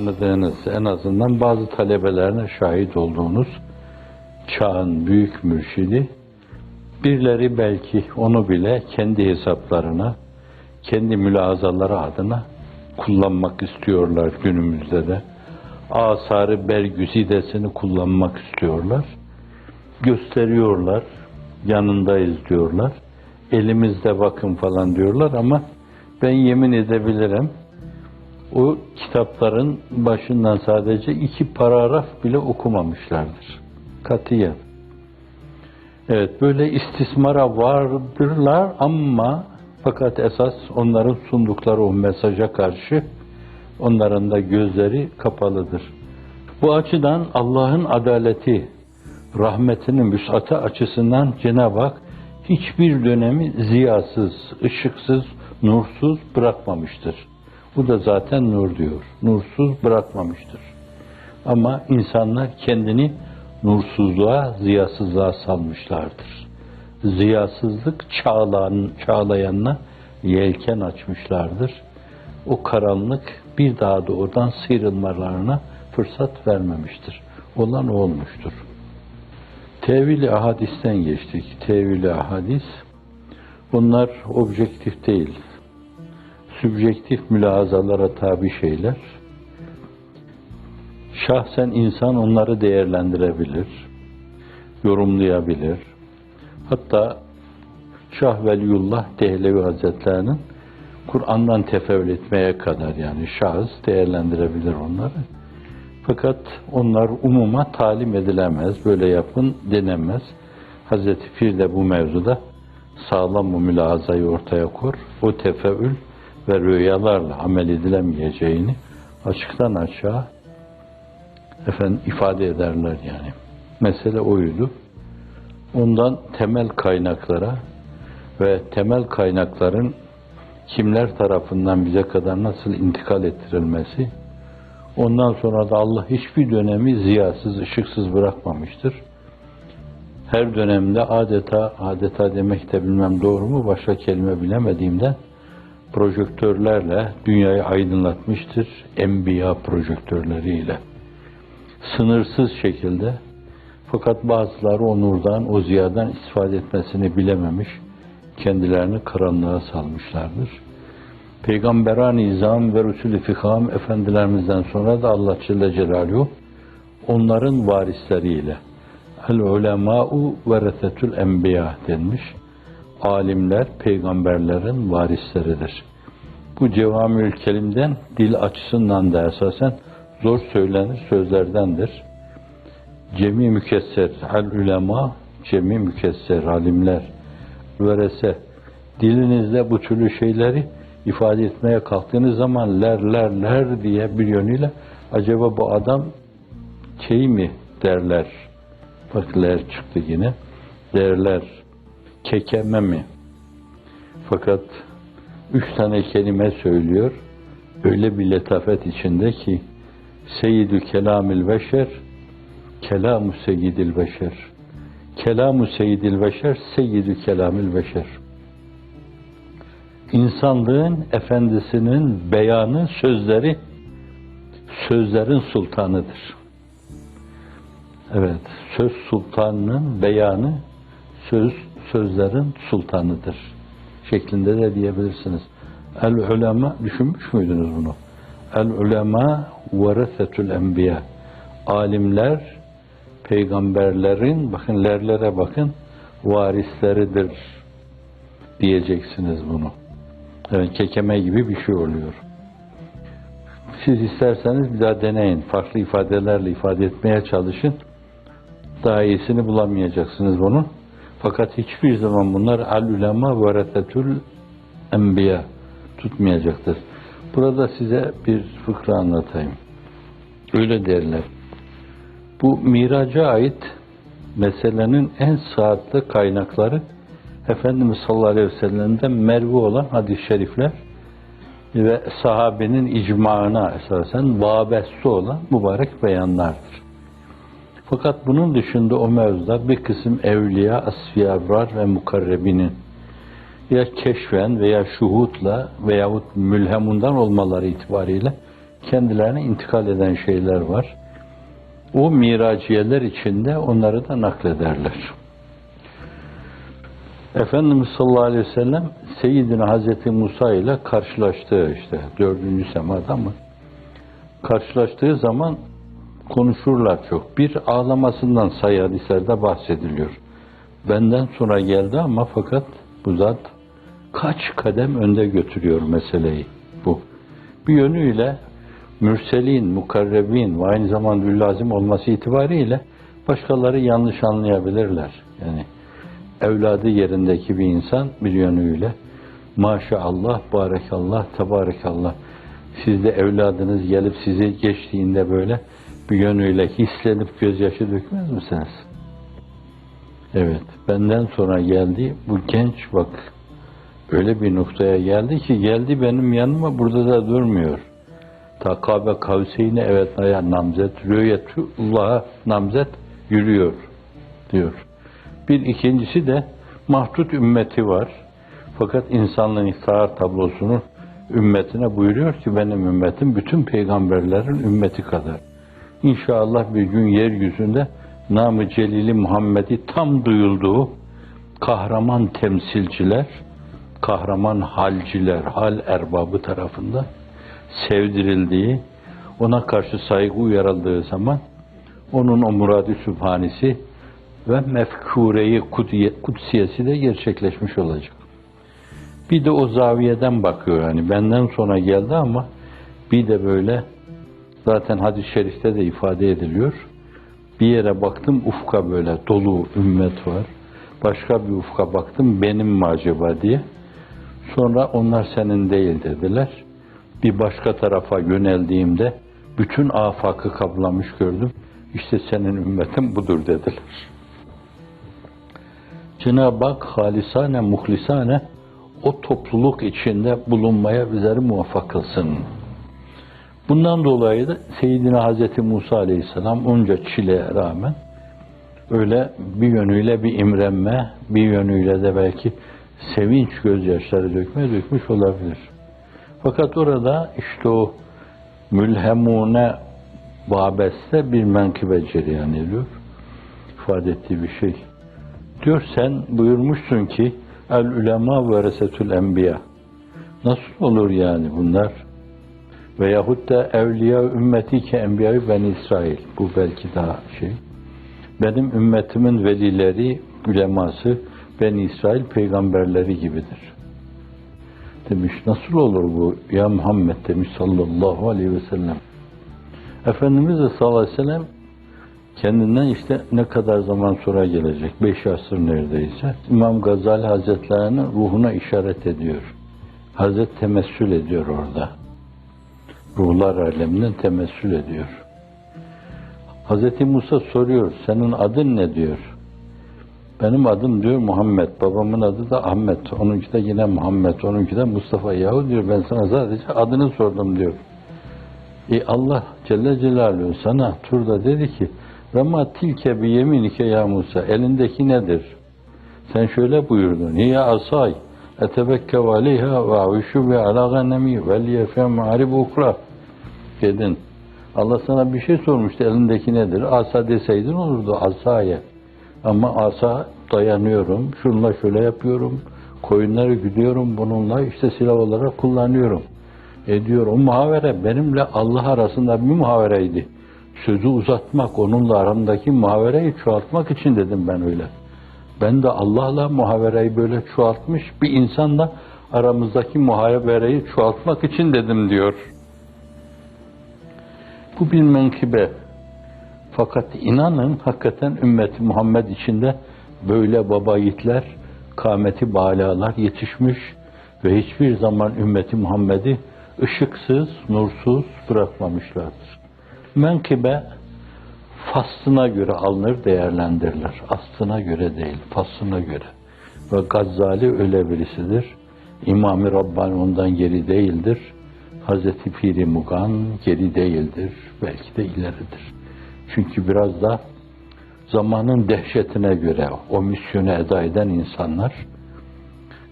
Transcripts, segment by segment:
tanıdığınız, en azından bazı talebelerine şahit olduğunuz çağın büyük mürşidi, birileri belki onu bile kendi hesaplarına, kendi mülazaları adına kullanmak istiyorlar günümüzde de. Asarı Bergüzidesini kullanmak istiyorlar. Gösteriyorlar, yanındayız diyorlar. Elimizde bakın falan diyorlar ama ben yemin edebilirim o kitapların başından sadece iki paragraf bile okumamışlardır. Katiyen. Evet böyle istismara vardırlar ama fakat esas onların sundukları o mesaja karşı onların da gözleri kapalıdır. Bu açıdan Allah'ın adaleti, rahmetinin vüsatı açısından Cenab-ı Hak hiçbir dönemi ziyasız, ışıksız, nursuz bırakmamıştır. Bu da zaten nur diyor. Nursuz bırakmamıştır. Ama insanlar kendini nursuzluğa, ziyasızlığa salmışlardır. Ziyasızlık çağlayan, çağlayanına yelken açmışlardır. O karanlık bir daha da oradan sıyrılmalarına fırsat vermemiştir. Olan olmuştur. Tevili ahadisten geçtik. Tevili ahadis bunlar objektif değil. Sübjektif mülahazalara tabi şeyler. Şahsen insan onları değerlendirebilir, yorumlayabilir. Hatta Şah Veliyullah Dehlevi Hazretlerinin Kur'an'dan tefevül etmeye kadar yani şahıs değerlendirebilir onları. Fakat onlar umuma talim edilemez, böyle yapın denemez. Hazreti Pir de bu mevzuda sağlam bu mülazayı ortaya kur. O tefeül ve rüyalarla amel edilemeyeceğini açıktan aşağı efendim ifade ederler yani. Mesele oydu. Ondan temel kaynaklara ve temel kaynakların kimler tarafından bize kadar nasıl intikal ettirilmesi, ondan sonra da Allah hiçbir dönemi ziyasız, ışıksız bırakmamıştır. Her dönemde adeta, adeta demek de bilmem doğru mu, başka kelime bilemediğimden projektörlerle dünyayı aydınlatmıştır. Enbiya projektörleriyle. Sınırsız şekilde fakat bazıları o nurdan, o ziyadan istifade etmesini bilememiş, kendilerini karanlığa salmışlardır. Peygamberan izam ve Resulü fikam efendilerimizden sonra da Allah Celle Celaluhu onların varisleriyle el ulema'u veresetül enbiya denmiş. Alimler peygamberlerin varisleridir. Bu cevamül kelimden dil açısından da esasen zor söylenir sözlerdendir. Cemi mükesser, el ulema, cemi mükesser, alimler, verese, dilinizde bu türlü şeyleri ifade etmeye kalktığınız zaman ler ler ler diye bir yönüyle acaba bu adam şey mi derler, bak ler çıktı yine, derler, kekeme mi? Fakat üç tane kelime söylüyor, öyle bir letafet içinde ki, Seyyidü kelamil beşer, kelamu seyyidil beşer. Kelamu seyyidil beşer, seyyidü kelamil beşer. İnsanlığın efendisinin beyanı, sözleri, sözlerin sultanıdır. Evet, söz sultanının beyanı, söz sözlerin sultanıdır. Şeklinde de diyebilirsiniz. El ulema, düşünmüş müydünüz bunu? El ulema veresetül enbiya. Alimler peygamberlerin bakın lerlere bakın varisleridir diyeceksiniz bunu. Evet kekeme gibi bir şey oluyor. Siz isterseniz bir daha deneyin. Farklı ifadelerle ifade etmeye çalışın. Daha iyisini bulamayacaksınız bunu. Fakat hiçbir zaman bunlar al ulema veresetül enbiya tutmayacaktır. Burada size bir fıkra anlatayım. Öyle derler. Bu miraca ait meselenin en saatli kaynakları Efendimiz sallallahu aleyhi ve sellem'den mervi olan hadis-i şerifler ve sahabenin icmaına esasen vabesti olan mübarek beyanlardır. Fakat bunun dışında o mevzuda bir kısım evliya, asfiya, ve mukarrebinin ya keşfen veya şuhutla veyahut mülhemundan olmaları itibariyle kendilerine intikal eden şeyler var. O miraciyeler içinde onları da naklederler. Efendimiz sallallahu aleyhi ve sellem Seyyidina Hazreti Musa ile karşılaştığı işte dördüncü semada mı? Karşılaştığı zaman konuşurlar çok. Bir ağlamasından sayı hadislerde bahsediliyor. Benden sonra geldi ama fakat bu zat kaç kadem önde götürüyor meseleyi bu. Bir yönüyle mürselin, mukarrebin ve aynı zamanda lazım olması itibariyle başkaları yanlış anlayabilirler. Yani evladı yerindeki bir insan bir yönüyle maşallah, barekallah, tebarekallah sizde evladınız gelip sizi geçtiğinde böyle bir yönüyle hislenip gözyaşı dökmez misiniz? Evet, benden sonra geldi bu genç bak öyle bir noktaya geldi ki geldi benim yanıma burada da durmuyor. Takabe kavseyne evet aya namzet, rüyetullah'a namzet yürüyor diyor. Bir ikincisi de mahdut ümmeti var. Fakat insanlığın iftihar tablosunu ümmetine buyuruyor ki benim ümmetim bütün peygamberlerin ümmeti kadar. İnşallah bir gün yeryüzünde namı celili Muhammed'i tam duyulduğu kahraman temsilciler, kahraman halciler, hal erbabı tarafından sevdirildiği, ona karşı saygı uyarıldığı zaman onun o muradi sübhanesi ve mefkureyi kudsiyesi de gerçekleşmiş olacak. Bir de o zaviyeden bakıyor yani benden sonra geldi ama bir de böyle zaten hadis-i şerifte de ifade ediliyor. Bir yere baktım ufka böyle dolu ümmet var. Başka bir ufka baktım benim mi acaba diye. Sonra onlar senin değil dediler. Bir başka tarafa yöneldiğimde bütün afakı kaplamış gördüm. İşte senin ümmetin budur dediler. Cenab-ı Hak halisane, muhlisane o topluluk içinde bulunmaya bizleri muvaffak kılsın. Bundan dolayı da Seyyidina Hazreti Musa Aleyhisselam onca çileye rağmen öyle bir yönüyle bir imrenme, bir yönüyle de belki sevinç gözyaşları dökme dökmüş olabilir. Fakat orada işte o mülhemune babeste bir menkıbe cereyan ediyor. ifade ettiği bir şey. Diyor sen buyurmuşsun ki el ulema ve resetül enbiya. Nasıl olur yani bunlar? Veyahut da evliya ümmeti ki enbiya ben İsrail. Bu belki daha şey. Benim ümmetimin velileri, uleması ben İsrail peygamberleri gibidir. Demiş nasıl olur bu ya Muhammed demiş sallallahu aleyhi ve sellem. Efendimiz de sallallahu aleyhi ve sellem kendinden işte ne kadar zaman sonra gelecek, beş asır neredeyse, İmam Gazali Hazretlerinin ruhuna işaret ediyor. Hazret temessül ediyor orada. Ruhlar aleminden temessül ediyor. Hazreti Musa soruyor, senin adın ne diyor. Benim adım diyor Muhammed, babamın adı da Ahmet, onunki de yine Muhammed, onunki de Mustafa. Yahu diyor ben sana sadece adını sordum diyor. E Allah Celle Celaluhu sana turda dedi ki ve ma tilke yeminike ya Musa. Elindeki nedir? Sen şöyle buyurdun. Ya asay etebekkev aleyha ve avişu ve ala ganemi ve liyefe ma'arib ukra. Dedin. Allah sana bir şey sormuştu. Elindeki nedir? Asa deseydin olurdu. Asaya. Ama asa dayanıyorum. Şunla şöyle yapıyorum. Koyunları güdüyorum bununla. işte silah olarak kullanıyorum. E diyor o muhavere benimle Allah arasında bir muhavereydi sözü uzatmak, onunla aramdaki muhavereyi çoğaltmak için dedim ben öyle. Ben de Allah'la muhavereyi böyle çoğaltmış bir insanla aramızdaki muhavereyi çoğaltmak için dedim diyor. Bu bir menkıbe. Fakat inanın hakikaten ümmeti Muhammed içinde böyle baba yiğitler, kâmeti balalar yetişmiş ve hiçbir zaman ümmeti Muhammed'i ışıksız, nursuz bırakmamışlardır. Menkıbe faslına göre alınır, değerlendirilir. Aslına göre değil, faslına göre. Ve Gazzali öyle birisidir. İmam-ı Rabbani ondan geri değildir. Hazreti Piri Mugan geri değildir. Belki de ileridir. Çünkü biraz da zamanın dehşetine göre o misyonu eda eden insanlar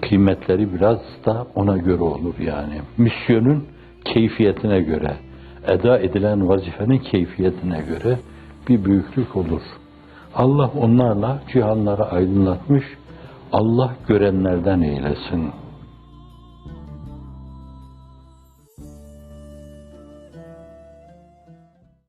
kıymetleri biraz da ona göre olur yani. Misyonun keyfiyetine göre, eda edilen vazifenin keyfiyetine göre bir büyüklük olur. Allah onlarla cihanları aydınlatmış, Allah görenlerden eylesin.